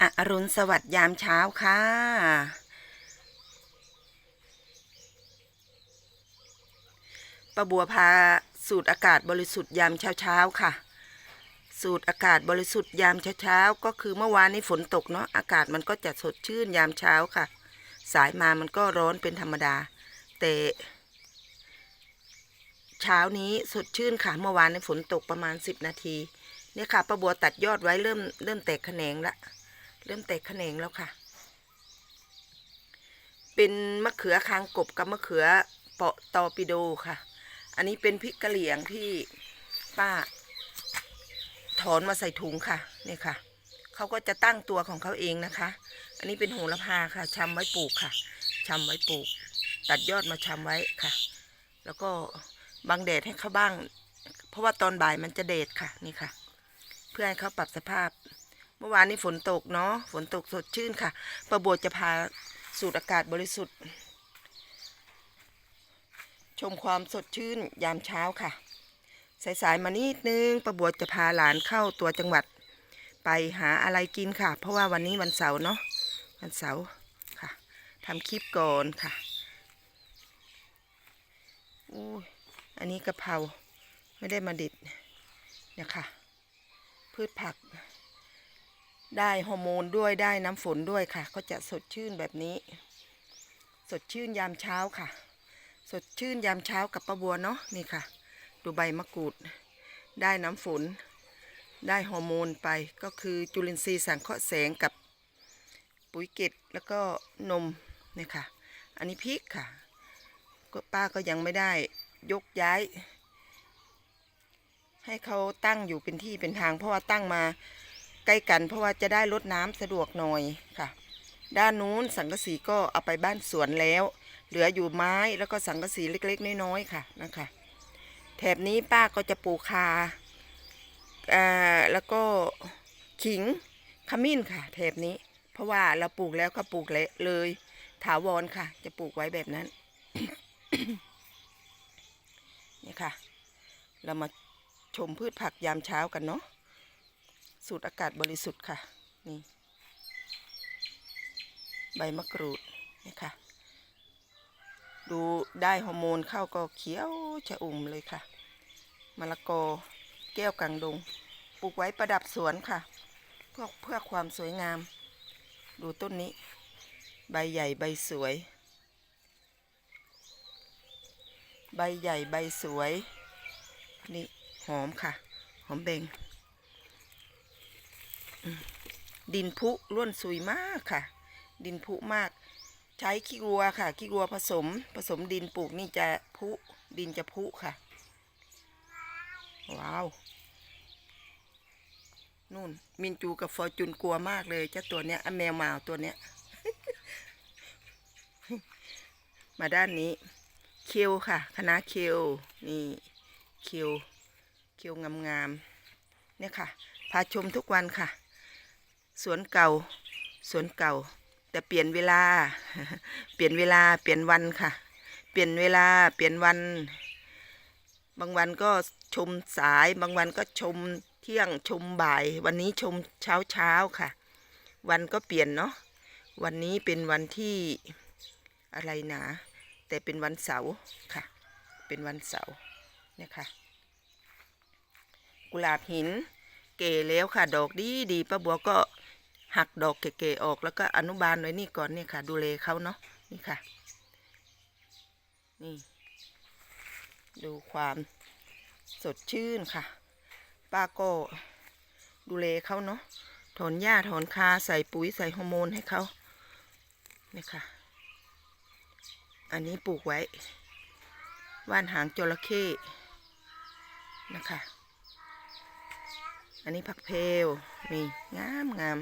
อรุณสวัสดิ์ยามเช้าค่ะป้าบัวพาสูดอากาศบริสุทธิ์ยามเช้าเช้าค่ะ สูดอากาศบริสุทธิ์ยามเช้าเช้าก็คือเมื่อวานนี้ฝนตกเนาะ อากาศมันก็จะสดชื่นยามเช้าค่ะ สายมามันก็ร้อนเป็นธรรมดา แต่เช้านี้สดชื่นค่ะ เมื่อวานในฝนตกประมาณ 10 นาที เนี่ยค่ะป้าบัวตัดยอดไว้เริ่มเริ่มแตกแขนงละ เริ่มแตกแขนงแล้วค่ะ เป็นมะเขือคางกบกับมะเขือเปาะตอปิโดค่ะ อันนี้เป็นพริกกะเหรี่ยงที่ป้า ถอนมาใส่ถุงค่ะนี่ค่ะเขาก็จะตั้งตัวของเขาเองนะคะ อันนี้เป็นโหระพาค่ะชำไว้ปลูกค่ะชำไว้ปลูก ตัดยอดมาชำไว้ค่ะ แล้วก็บังแดดให้เขาบ้าง เพราะว่าตอนบ่ายมันจะเดดค่ะนี่ค่ะ เพื่อให้เขาปรับสภาพ เมื่อวานนี้ฝนตกเนาะฝนตกสดชื่นค่ะ ประบวจะพาสูดอากาศบริสุทธิ์ ชมความสดชื่นยามเช้าค่ะ สายๆมานิดนึง ประบวจะพาหลานเข้าตัวจังหวัด ไปหาอะไรกินค่ะ เพราะว่าวันนี้วันเสาร์เนาะวันเสาร์ค่ะทำคลิปก่อนค่ะอู้ยอันนี้กะเพราไม่ได้มาดิดเนี่ยค่ะพืชผัก ได้ฮอร์โมนด้วยได้น้ำฝนด้วยค่ะ ก็จะสดชื่นแบบนี้ สดชื่นยามเช้าค่ะ สดชื่นยามเช้ากับป้าบัวเนาะนี่ค่ะ ดูใบมะกรูด ได้น้ำฝน ได้ฮอร์โมนไปก็คือจุลินทรีย์สังเคราะห์แสงกับปุ๋ยเกตแล้วก็นมเนี่ยค่ะ อันนี้พริกค่ะก็ป้าก็ยังไม่ได้ยกย้าย ให้เขาตั้งอยู่เป็นที่เป็นทางเพราะว่าตั้งมา ใกล้กันเพราะว่าจะได้ลดน้ำสะดวกหน่อยค่ะ ด้านนู้นสังกะสีก็เอาไปบ้านสวนแล้ว เหลืออยู่ไม้แล้วก็สังกะสีเล็กๆน้อยๆค่ะนะคะ แถบนี้ป้าก็จะปลูกคาอ่าแล้วก็ขิงขมิ้นค่ะ แถบนี้ เพราะว่าเราปลูกแล้วก็ปลูกเละเลยถาวรค่ะ จะปลูกไว้แบบนั้นนี่ค่ะ เรามาชมพืชผักยามเช้ากันเนาะ สูดอากาศบริสุทธิ์ค่ะ นี่ ใบมะกรูดนี่ค่ะ ดูได้ฮอร์โมนเข้าก็เขียวชะอุ่มเลยค่ะมะละกอแก้วกังดง ปลูกไว้ประดับสวนค่ะ เพื่อเพื่อความสวยงาม ดูต้นนี้ ใบใหญ่ใบสวย ใบใหญ่ใบสวย นี่หอมค่ะ หอมเบง ดินพุร่วนซุยมากค่ะ ดินพุมาก ใช้ขี้วัวค่ะขี้วัวผสม ผสมดินปลูกนี่จะพุดินจะพุค่ะ ว้าวนู่นมินจูกับฟอร์จูนกลัวมากเลยเจ้าตัวเนี้ยอะแมวหมาวตัวเนี้ย มาด้านนี้เคียวค่ะคณะเคียวนี่เคียวเคียวงามๆเนี่ยค่ะ พาชมทุกวันค่ะ สวนเก่า สวนเก่า แต่เปลี่ยนเวลา เปลี่ยนเวลา เปลี่ยนวันค่ะ เปลี่ยนเวลา เปลี่ยนวัน บางวันก็ชมสาย บางวันก็ชมเที่ยง ชมบ่าย วันนี้ชมเช้าเช้าค่ะ วันก็เปลี่ยนเนาะ วันนี้เป็นวันที่อะไรนะแต่เป็นวันเสาร์ค่ะ เป็นวันเสาร์เนี่ยค่ะกุหลาบหิน เก๋แล้วค่ะ ดอกดีดีป้าบัวก็ หักดอกเก๋ๆออกแล้วก็อนุบาลไว้นี่ก่อนเนี่ยค่ะ ดูแลเขาเนาะนี่ค่ะ นี่ ดูความสดชื่นค่ะ ป้าก็ดูแลเขาเนาะถอนหญ้าถอนคาใส่ปุ๋ยใส่ฮอร์โมนให้เขาเนี่ยค่ะ อันนี้ปลูกไว้ ว่านหางจระเข้นะคะ อันนี้ผักเพลวนี่งามงาม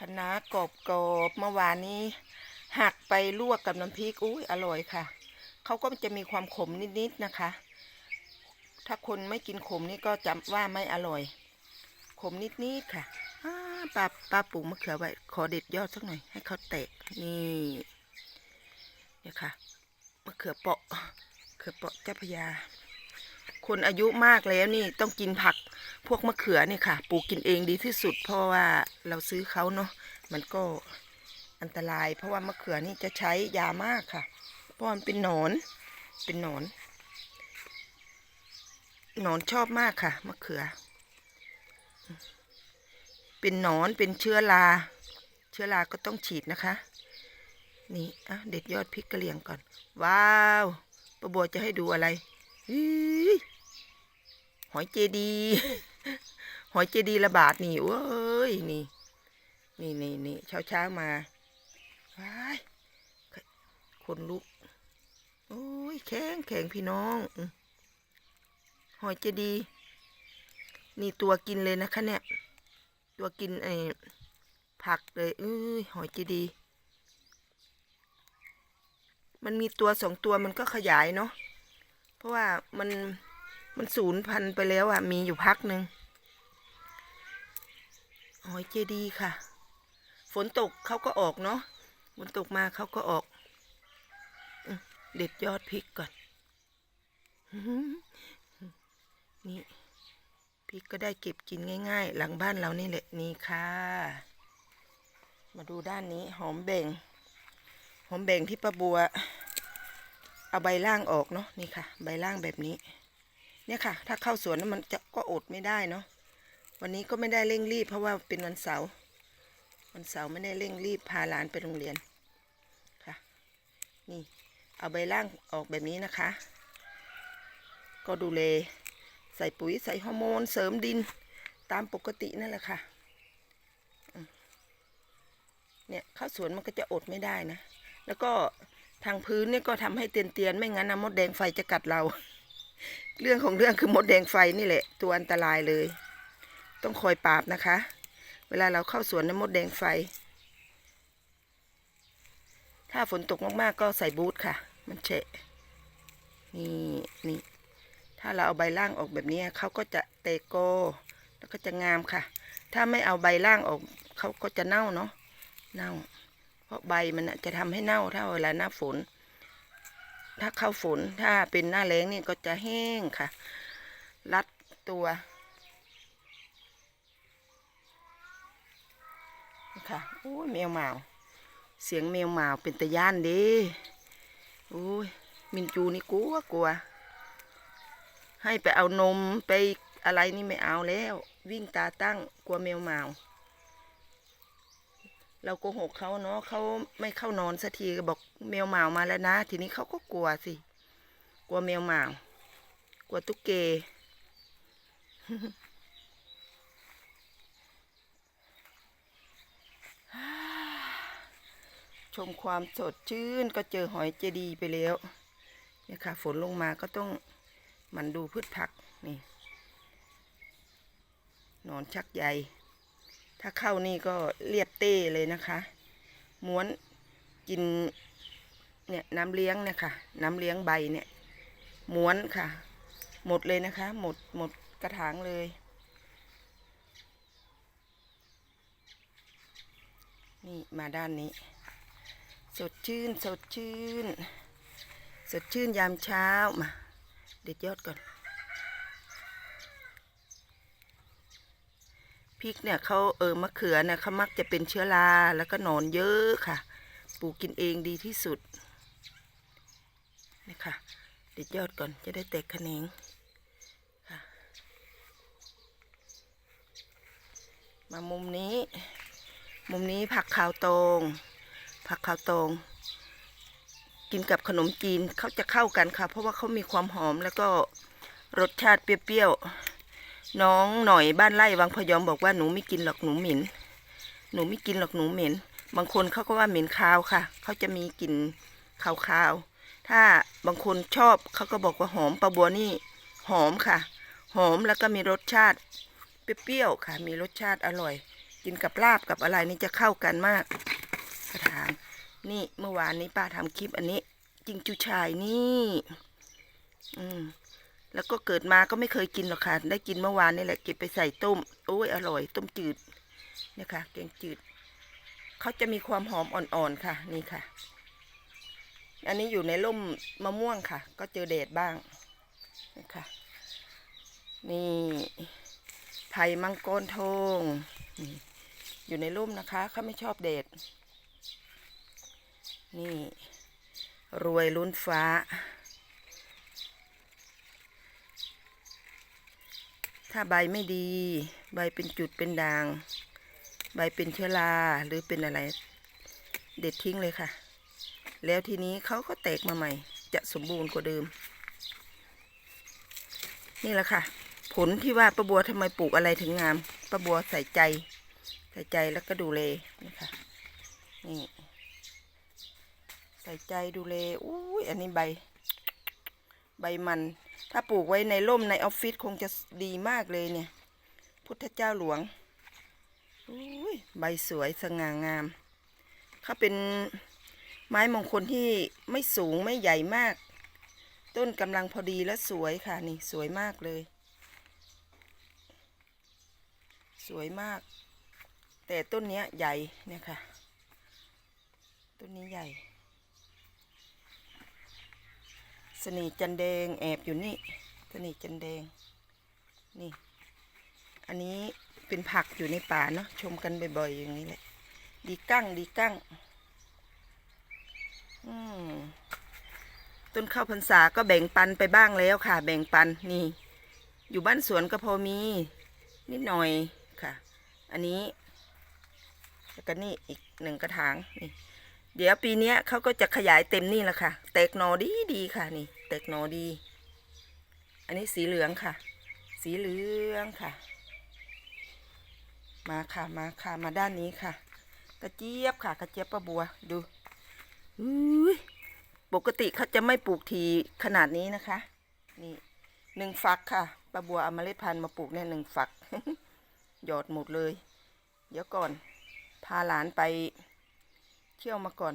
คณะกรอบกรอบเมื่อวานนี้หักไปลวกกับน้ำพริกอุ้ยอร่อยค่ะเขาก็จะมีความขมนิดๆนะคะ ถ้าคนไม่กินขมนี่ก็จำว่าไม่อร่อย ขมนิดๆค่ะอ้าปลาปลาปลูกมะเขือไว้ขอเด็ดยอดสักหน่อยให้เขาแตกนี่เนี่ยค่ะมะเขือเปาะเขืขือเปาะเจ้าพยา คนอายุมากแล้วนี่ต้องกินผักพวกมะเขือเนี่ยค่ะ ปลูกกินเองดีที่สุด เพราะว่าเราซื้อเขาเนาะมันก็อันตราย เพราะว่ามะเขือนี่จะใช้ยามากค่ะ เพราะมันเป็นหนอนเป็นหนอนหนอนชอบมากค่ะมะเขือ เป็นหนอนเป็นเชื้อรา เชื้อราก็ต้องฉีดนะคะ นี่อะเด็ดยอดพริกกระเลียงก่อน ว้าว ประบัวจะให้ดูอะไรอ หอยเจดี หอยเจดีระบาดนี่เว้ยนี่ นี่นี่นี่เช้าเช้ามาว้ายคนลุกโอ้ยแข็งแข็งพี่น้อง หอยเจดี นี่ตัวกินเลยนะคะเนี่ย ตัวกินไอ้ผักเลยเอ้ยหอยเจดี มันมีตัวสองตัวมันก็ขยายเนาะเพราะว่ามัน มันสูญพันไปแล้วอะมีอยู่พักหนึ่งหอยเจดีค่ะ ฝนตกเขาก็ออกเนาะฝนตกมาเขาก็ออกอเด็ดยอดพริกก่อนนี่พริกก็ได้เก็บกินง่าย ๆ หลังบ้านเรานี่แหละนี่ค่ะ มาดูด้านนี้หอมแบ่ง หอมแบ่งที่ป้าบัว เอาใบล่างออกเนาะนี่ค่ะ ใบล่างแบบนี้ เนี่ยค่ะ ถ้าเข้าสวนแล้วมันจะก็อดไม่ได้เนาะวันนี้ก็ไม่ได้เร่งรีบ เพราะว่าเป็นวันเสาร์วันเสาร์ไม่ได้เร่งรีบพาหลานไปโรงเรียนค่ะ นี่ เอาใบล่างออกแบบนี้นะคะ ก็ดูเลใส่ปุ๋ยใส่ฮอร์โมนเสริมดินตามปกตินั่นแหละค่ะเนี่ยข้าวสวนมันก็จะอดไม่ได้นะ แล้วก็ทางพื้นเนี่ยก็ทำให้เตียนๆไม่งั้นนะมดแดงไฟจะกัดเรา เรื่องของเรื่องคือมดแดงไฟนี่แหละ ตัวอันตรายเลย ต้องคอยปราบนะคะ เวลาเราเข้าสวนน้ำมดแดงไฟ ถ้าฝนตกมากๆก็ใส่บูทค่ะ มันเฉะนี่นี่ถ้าเราเอาใบล่างออกแบบนี้เขาก็จะเตโก แล้วก็จะงามค่ะ ถ้าไม่เอาใบล่างออกเขาก็จะเน่าเนาะเน่า เพราะใบมันจะทำให้เน่าถ้าเวลาหน้าฝน ถ้าเข้าฝนถ้าเป็นหน้าแล้งนี่ก็จะแห้งค่ะ รัดตัวค่ะโอ้ยแมวหมาว เสียงแมวหมาวเป็นตะย่านด้โอ้ยมินจูนี่กลัวกลัว ให้ไปเอานมไปอะไรนี่ไม่เอาแล้ว วิ่งตาตั้งกลัวแมวหมาว เราโกหกเขาเนาะเขาไม่เข้านอนสักทีก็บอกแมวหมาวมาแล้วนะ ทีนี้เขาก็กลัวสิ กลัวแมวหมาวกลัวตุ๊กเกชมความสดชื่นก็เจอหอยเจดีไปแล้วเนี่ยค่ะ ฝนลงมาก็ต้องมันดูพืชผักนี่นอนชักใย ถ้าเข้านี่ก็เรียบเต้เลยนะคะ ม้วนกินเนี่ยน้ำเลี้ยงเนี่ยค่ะ น้ำเลี้ยงใบเนี่ย ม้วนค่ะ หมดเลยนะคะ หมดหมดกระถางเลย นี่มาด้านนี้ สดชื่นสดชื่น สดชื่นยามเช้ามา เด็ดยอดก่อน พริกเนี่ยเขาเออมะเขือเนี่ยเขามักจะเป็นเชื้อราแล้วก็หนอนเยอะค่ะ ปลูกกินเองดีที่สุดนี่ค่ะเด็ดยอดก่อนจะได้แตกแขนงค่ะมามุมนี้ มุมนี้ผักขาวตองผักขาวตองกินกับขนมจีนเขาจะเข้ากันค่ะ เพราะว่าเขามีความหอมแล้วก็รสชาติเปรี้ยวๆ น้องหน่อยบ้านไร่วังพยอมบอกว่าหนูไม่กินหรอกหนูเหม็น หนูไม่กินหรอกหนูเหม็น บางคนเขาก็ว่าเหม็นคาวค่ะ เขาจะมีกลิ่นคาวๆ ถ้าบางคนชอบเขาก็บอกว่าหอมปลาบัวนี่หอมค่ะ หอมแล้วก็มีรสชาติเปรี้ยวๆค่ะ มีรสชาติอร่อย กินกับลาบกับอะไรนี่จะเข้ากันมากกระถางนี่เมื่อวานนี้ป้าทำคลิปอันนี้จิงจูชายนี่ อืม แล้วก็เกิดมาก็ไม่เคยกินหรอกค่ะ ได้กินเมื่อวานนี่แหละ เก็บไปใส่ต้ม โอ้ย อร่อย ต้มจืดเนี่ยค่ะ แกงจืด เขาจะมีความหอมอ่อนๆค่ะ นี่ค่ะ อันนี้อยู่ในร่มมะม่วงค่ะ ก็เจอแดดบ้างนะคะนี่ไผ่มังกรทองอยู่ในร่มนะคะเขาไม่ชอบแดด นี่ รวยลุ้นฟ้า ถ้าใบไม่ดี ใบเป็นจุดเป็นด่าง ใบเป็นเชื้อราหรือเป็นอะไร เด็ดทิ้งเลยค่ะ แล้วทีนี้เขาก็แตกมาใหม่ จะสมบูรณ์กว่าเดิม นี่แหละค่ะ ผลที่ว่าป้าบัวทำไมปลูกอะไรถึงงามป้าบัวใส่ใจ ใส่ใจแล้วก็ดูแลนี่ค่ะนี่ใส่ใจดูแลอุ้ยอันนี้ใบ ใบมัน ถ้าปลูกไว้ในร่มในออฟฟิศคงจะดีมากเลยเนี่ย พุทธเจ้าหลวงอุ้ยใบสวยสง่างามเขาเป็นไม้มงคลที่ไม่สูงไม่ใหญ่มาก ต้นกำลังพอดีและสวยค่ะนี่สวยมากเลย สวยมาก แต่ต้นนี้ใหญ่เนี่ยค่ะ ต้นนี้ใหญ่ สนีจันแดงแอบอยู่นี่สนีจันแดง นี่ อันนี้เป็นผักอยู่ในป่าเนาะชมกันบ่อยๆอย่างนี้แหละ ดีกั้งดีกั้ง อืมต้นข้าวพรรษาก็แบ่งปันไปบ้างแล้วค่ะ แบ่งปันนี่ อยู่บ้านสวนก็พอมี นิดหน่อยค่ะ อันนี้ แล้วก็นี่อีกหนึ่งกระถางนี่ เดี๋ยวปีนี้เขาก็จะขยายเต็มนี่แหละค่ะ แตกหนอดีดีค่ะนี่ แตกหนอดี อันนี้สีเหลืองค่ะ สีเหลืองค่ะ มาค่ะมาค่ะมาด้านนี้ค่ะ กระเจี๊ยบค่ะ กระเจี๊ยบป้าบัวดูอุ้ยปกติเขาจะไม่ปลูกทีขนาดนี้นะคะ นี่หนึ่งฝักค่ะป้าบัวเอาเมล็ดพันธุ์มาปลูกเนี่ยหนึ่งฝัก หยอดหมดเลย เดี๋ยวก่อน พาหลานไป เที่ยวมาก่อน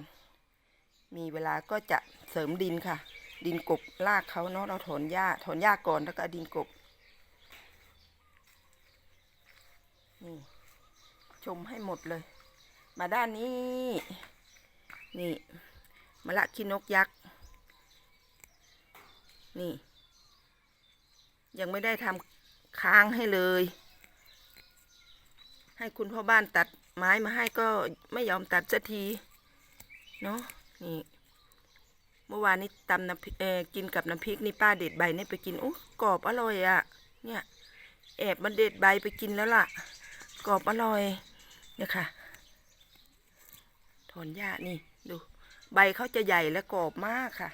มีเวลาก็จะเสริมดินค่ะ ดินกบลากเขาเนาะเราถอนหญ้าถอนหญ้าก่อนแล้วก็ดินกบนี่ชมให้หมดเลย มาด้านนี้ นี่มะละขี้นกยักษ์นี่ ยังไม่ได้ทำค้างให้เลย ให้คุณพ่อบ้านตัดไม้มาให้ก็ไม่ยอมตัดสักที เนาะนี่เมื่อวานนี้ตำน้ำกเออกินกับน้ำพริกนี่ป้าเด็ดใบนี่ไปกินโอ้กรอบอร่อยอะ่ะ เนี่ย แอบมันเด็ดใบไปกินแล้วล่ะ กรอบอร่อยเนี่ยค่ะถอนหญ้านี่ดู ใบเขาจะใหญ่และกรอบมากค่ะ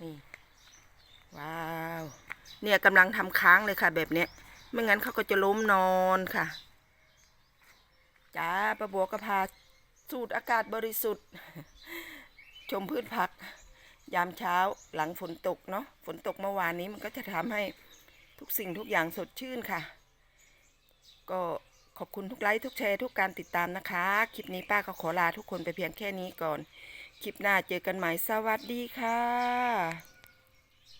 นี่ ว้าว เนี่ยกำลังทำค้างเลยค่ะ แบบเนี้ยไม่งั้นเขาก็จะล้มนอนค่ะ จ้าประบัวก็พาสูดอากาศบริสุทธิ์ ชมพืชผัก ยามเช้าหลังฝนตกเนาะฝนตกเมื่อวานนี้มันก็จะทำให้ทุกสิ่งทุกอย่างสดชื่นค่ะ ก็ขอบคุณทุกไลค์ทุกแชร์ทุกการติดตามนะคะ คลิปนี้ป้าก็ขอลาทุกคนไปเพียงแค่นี้ก่อน คลิปหน้าเจอกันใหม่สวัสดีค่ะ